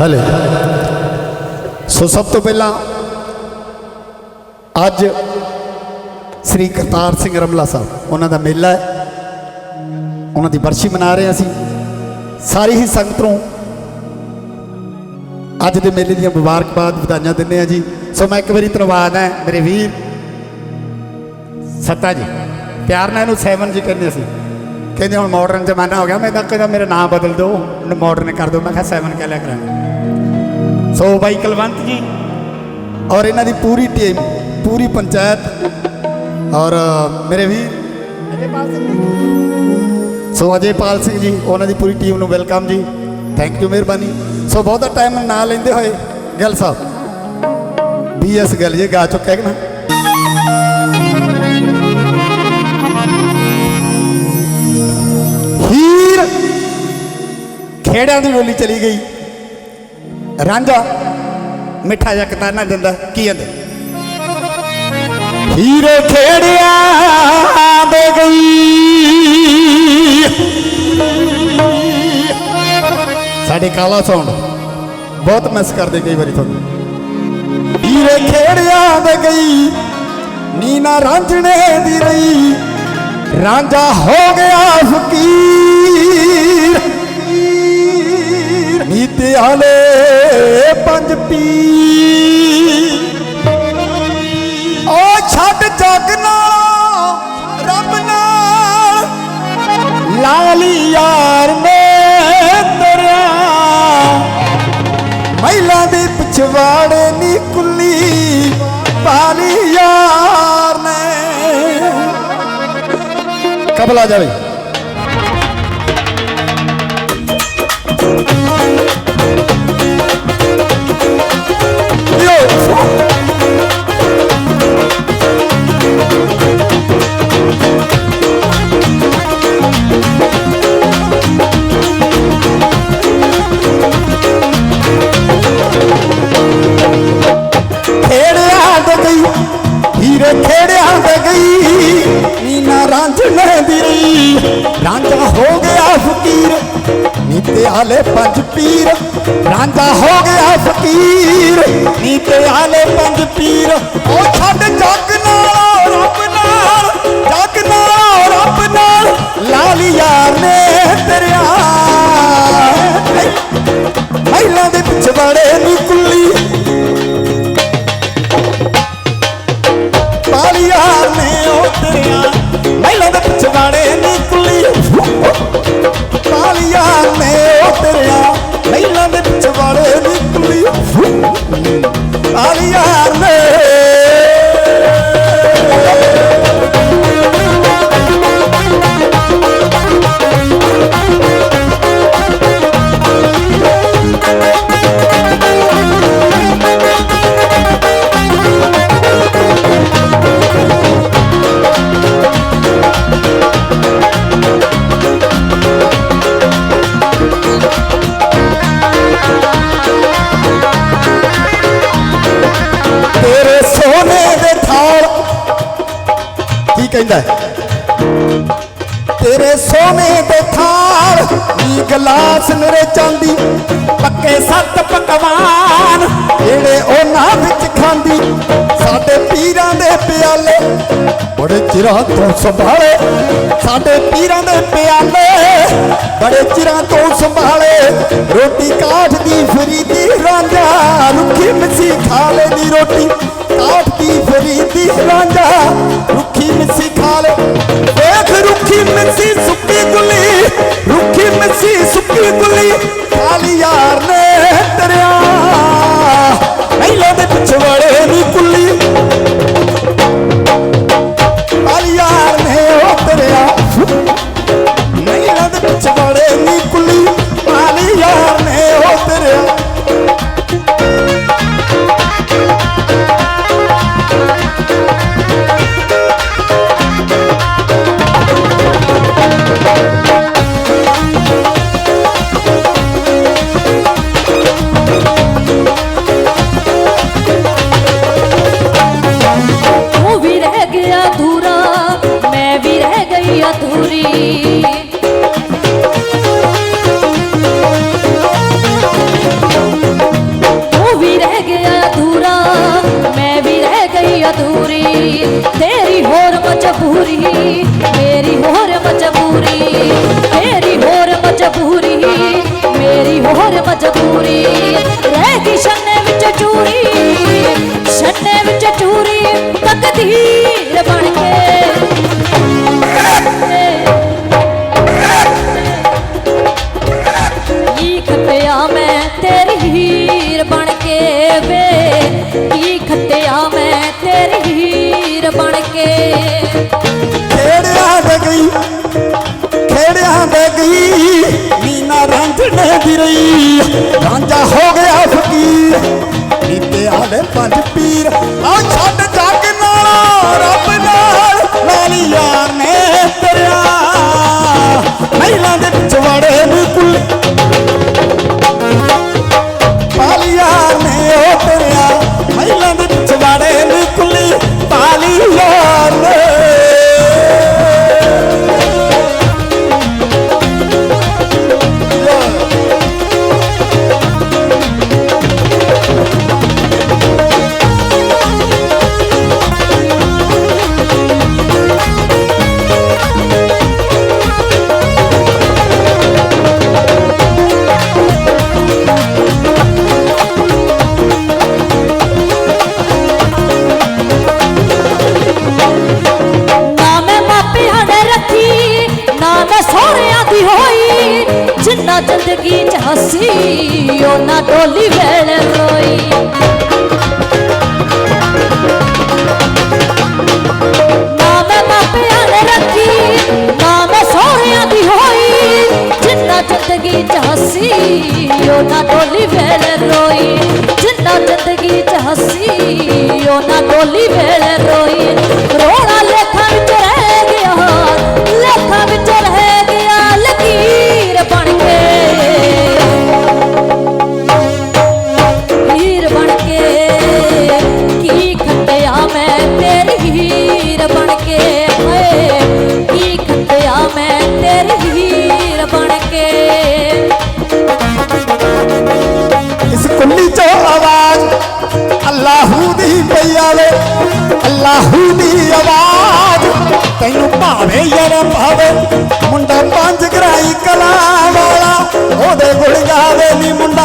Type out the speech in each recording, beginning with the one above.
ਹਲੇ। ਸੋ ਸਭ ਤੋਂ ਪਹਿਲਾਂ ਅੱਜ ਸ੍ਰੀ ਕਰਤਾਰ ਸਿੰਘ ਰਮਲਾ ਸਾਹਿਬ, ਉਹਨਾਂ ਦਾ ਮੇਲਾ ਹੈ। ਉਹਨਾਂ ਦੀ ਬਰਸ਼ੀ ਮਨਾ ਰਹੇ ਹਾਂ ਅਸੀਂ। ਸਾਰੀ ਹੀ ਸੰਗਤ ਨੂੰ ਅੱਜ ਦੇ ਮੇਲੇ ਦੀਆਂ ਮੁਬਾਰਕਬਾਦ ਵਧਾਈਆਂ ਦਿੰਦੇ ਆ ਜੀ। ਸੋ ਮੈਂ ਇੱਕ ਵਾਰੀ ਧੰਨਵਾਦ ਹੈ ਮੇਰੇ ਵੀਰ ਸੱਤਾ ਜੀ। ਪਿਆਰ ਨਾਲ ਇਹਨੂੰ ਸੈਵਨ ਜੀ ਕਹਿੰਦੇ ਅਸੀਂ। ਕਹਿੰਦੇ ਹੁਣ ਮਾਡਰਨ ਜ਼ਮਾਨਾ ਹੋ ਗਿਆ, ਮੈਂ ਤਾਂ ਕਹਿੰਦਾ ਮੇਰਾ ਨਾਮ ਬਦਲ ਦਿਓ ਮਾਡਰਨ ਕਰ ਦਿਓ। ਮੈਂ ਕਿਹਾ ਸੈਵਨ ਕਹਿ ਲਿਆ ਕਰਾਂਗੇ। ਸੋ ਬਾਈ ਕੁਲਵੰਤ ਜੀ ਔਰ ਇਹਨਾਂ ਦੀ ਪੂਰੀ ਟੀਮ ਪੂਰੀ ਪੰਚਾਇਤ ਔਰ ਮੇਰੇ ਵੀਰ ਅਜੇਪਾਲ ਸਿੰਘ ਜੀ। ਸੋ ਅਜੇਪਾਲ ਸਿੰਘ ਜੀ, ਉਹਨਾਂ ਦੀ ਪੂਰੀ ਟੀਮ ਨੂੰ ਵੈਲਕਮ ਜੀ। ਥੈਂਕ ਯੂ ਮਿਹਰਬਾਨੀ। ਸੋ ਬਹੁਤਾ ਟਾਈਮ ਨਾ ਲੈਂਦੇ ਹੋਏ, ਗਿੱਲ ਸਾਹਿਬ ਬੀਐਸ ਗੱਲ ਜੀ, ਗਾ ਚੁੱਕਿਆ ਕਿ ਨਾ? ਖੇੜਿਆਂ ਦੀ ਬੋਲੀ ਚਲੀ ਗਈ। ਰਾਂਝਾ ਮਿੱਠਾ ਜਿਹਾ ਕਤਾਨਾ ਦਿੰਦਾ, ਕੀ ਕਹਿੰਦੇ? ਹੀਰੇ ਖੇੜਿਆਂ ਦੇ ਗਈ। ਸਾਡੇ ਕਾਲਾ ਸਾਊਂਡ ਬਹੁਤ ਮਿਸ ਕਰਦੇ ਕਈ ਵਾਰੀ ਤੁਹਾਨੂੰ। ਹੀਰੇ ਖੇੜਿਆਂ ਦੇ ਗਈ, ਨੀਨਾ ਰਾਂਝਣੇ ਦੀ ਰਹੀ। ਰਾਂਝਾ ਹੋ ਗਿਆ ਫਕੀਰ। ਨੀਤ ਆਲੇ ਪੰਜ ਪੀ। ਓ ਛੱਡ ਜਗ ਨਾਲ, ਰੱਬ ਨਾਲ। ਲਾਲੀ ਯਾਰ ਨੇ ਤਰਿਆ। ਮਹਿਲਾ ਦੇ ਪਿਛਵਾੜੇ ਨੀ ਕੁੱਲੀ, ਪਾਲੀ ਯਾਰ ਨੇ। ਕਬਲਾ ਜਾਵੇ। ਯੋ ਆਲੇ ਪੰਜ ਪੀਰ, ਰਾਂਝਾ ਹੋ ਗਿਆ ਫਕੀਰ। ਨੀਤੇ ਆਲੇ ਪੰਜ ਪੀਰ, ਉਹ ਛੱਡ ਜੱਗ ਨਾਲ, ਰੱਬ ਨਾਲ, ਜੱਗ ਨਾਲ, ਰੱਬ ਨਾਲ। ਲਾਲੀ ਯਾਰ ਨੇ ਤੇਰਿਆ। ਮਹਿਲਾ ਦੇ ਪਿਛਵਾੜੇ ਨੀ ਕੁੱਲੀ। ਪਾਲੀਆਂ ਨੇ ਉਤਰਿਆ ਮਹਿਲਾ ਕਹਿੰਦਾ ਤੇਰੇ ਸੋਨੇ ਦੇ ਥਾਲ ਨੀ ਗਲਾਸ ਨਰੇ ਚਾਂਦੀ, ਪੱਕੇ ਸੱਤ ਪਕਵਾਨ ਜਿਹੜੇ ਉਹਨਾਂ ਵਿੱਚ ਖਾਂਦੀ। ਸਾਡੇ ਪੀਰਾਂ ਦੇ ਪਿਆਲੇ ਬੜੇ ਚਿਰਾਂ ਤੋਂ ਸੰਭਾਲੇ। ਸਾਡੇ ਪੀਰਾਂ ਦੇ ਪਿਆਲੇ ਬੜੇ ਚਿਰਾਂ ਤੋਂ ਸੰਭਾਲੇ। ਰੋਟੀ ਕਾਠ ਦੀ ਫਰੀਦੀ, ਰਾਂਝਾ ਰੁੱਖੀ ਮਿੱਸੀ ਖਾ ਲੈ ਦੀ ਰੋਟੀ। ਕਾਠ ਦੀ ਫਰੀਦੀ, ਰਾਂਝਾ पूरी मेरे ਰਾਂਝਣੇ ਰਹੀ ਰਾਂਝਾ ਹੋ ਗਿਆ ਫਕੀਰ। ਨੀਤੇ ਆਲੇ ਪੰਜ ਪੀਰ। ਜਿੰਨਾ ਜ਼ਿੰਦਗੀ ਚ ਹੱਸੀ ਉਹਨਾਂ ਡੋਲੀ ਵੇਲੇ ਰੋਈ। ਨਾ ਮੈਂ ਮਾਪਿਆਂ ਨੇ ਰੱਖੀ, ਨਾ ਮੈਂ ਸੋਹਰਿਆਂ ਦੀ ਹੋਈ। ਜਿੰਨਾ ਜ਼ਿੰਦਗੀ ਚ ਹੱਸੀ ਉਹਨਾਂ ਡੋਲੀ ਵੇਲੇ ਰੋਈ। ਜਿੰਨਾ ਜ਼ਿੰਦਗੀ ਚ ਹੱਸੀ ਉਹਨਾਂ ਡੋਲੀ ਵੇਲੇ ਰੋਈ। ਮੁੰਡਾ ਪੰਜ ਗਰਾਈ ਕਲਾ ਵਾਲਾ ਉਹਦੇ ਗੁਣ ਗਾਵੇ ਨੀ ਮੁੰਡਾ।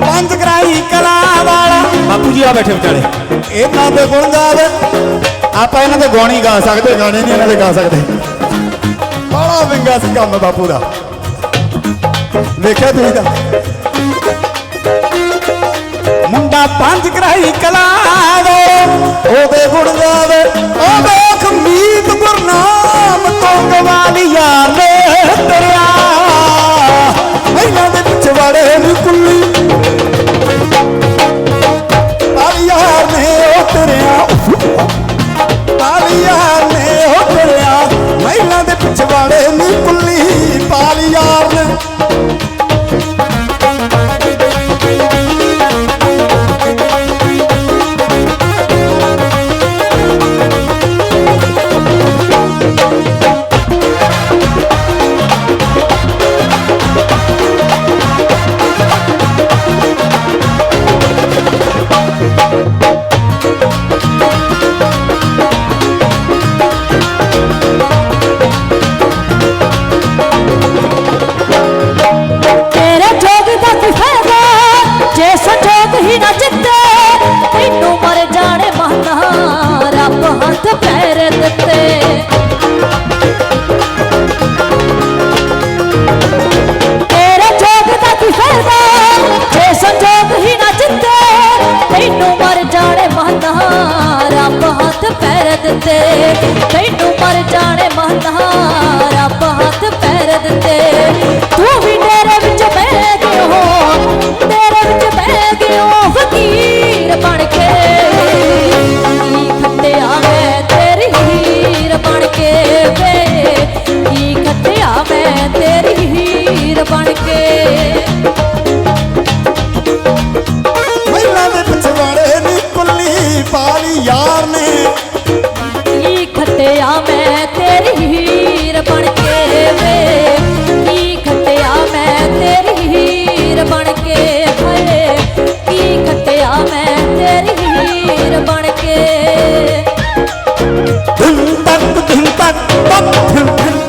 ਪੰਜ ਗਰਾਈ ਕਲਾ ਵਾਲਾ। ਬਾਪੂ ਜੀ ਆ ਬੈਠੇ ਵਿਚਾਲੇ। ਇਹਨਾਂ ਦੇ ਗੁਣ ਗਾਵੇ। ਆਪਾਂ ਇਹਨਾਂ ਦੇ ਗਾਣੇ ਹੀ ਗਾ ਸਕਦੇ ਗਾਣੇ ਨਹੀਂ ਇਹਨਾਂ ਦੇ ਗਾ ਸਕਦੇ। ਬੜਾ ਵਿੰਗਾ ਸੀ ਕੰਮ ਬਾਪੂ ਦਾ। ਵੇਖਿਆ ਤੁਸੀਂ ਤਾਂ। ਮੁੰਡਾ ਪੰਜ ਗਰਾਈ ਕਲਾਵੇ ਉਹਦੇ ਗੁਣ ਗਾਵੇ। ਉਹ ਵੇਖ ਮੀਤ ਗੁਰਨਾਮ ਤੋਂ ਗਵਾਲੀ ਯਾਰ ਨੇ ਤੇਰਿਆ। ਇਹਨਾਂ ਦੇ ਪਿਛਵਾੜੇ ਨੂੰ ਕੁੱਲੀ। ਕੀ ਖਤਿਆ ਮੈਂ ਤੇਰੀ ਹੀਰ ਬਣ ਕੇ ਵੇ? ਕੀ ਖਤਿਆ ਮੈਂ ਤੇਰੀ ਹੀਰ ਬਣ ਕੇ ਹਾਏ ਕੀ ਖਤਿਆ ਮੈਂ ਤੇਰੀ ਹੀਰ ਬਣ ਕੇ? ਧਿੰ ਤੱਕ ਧਿੰ ਤੱਕ ਤੱਕ ਧਿੰ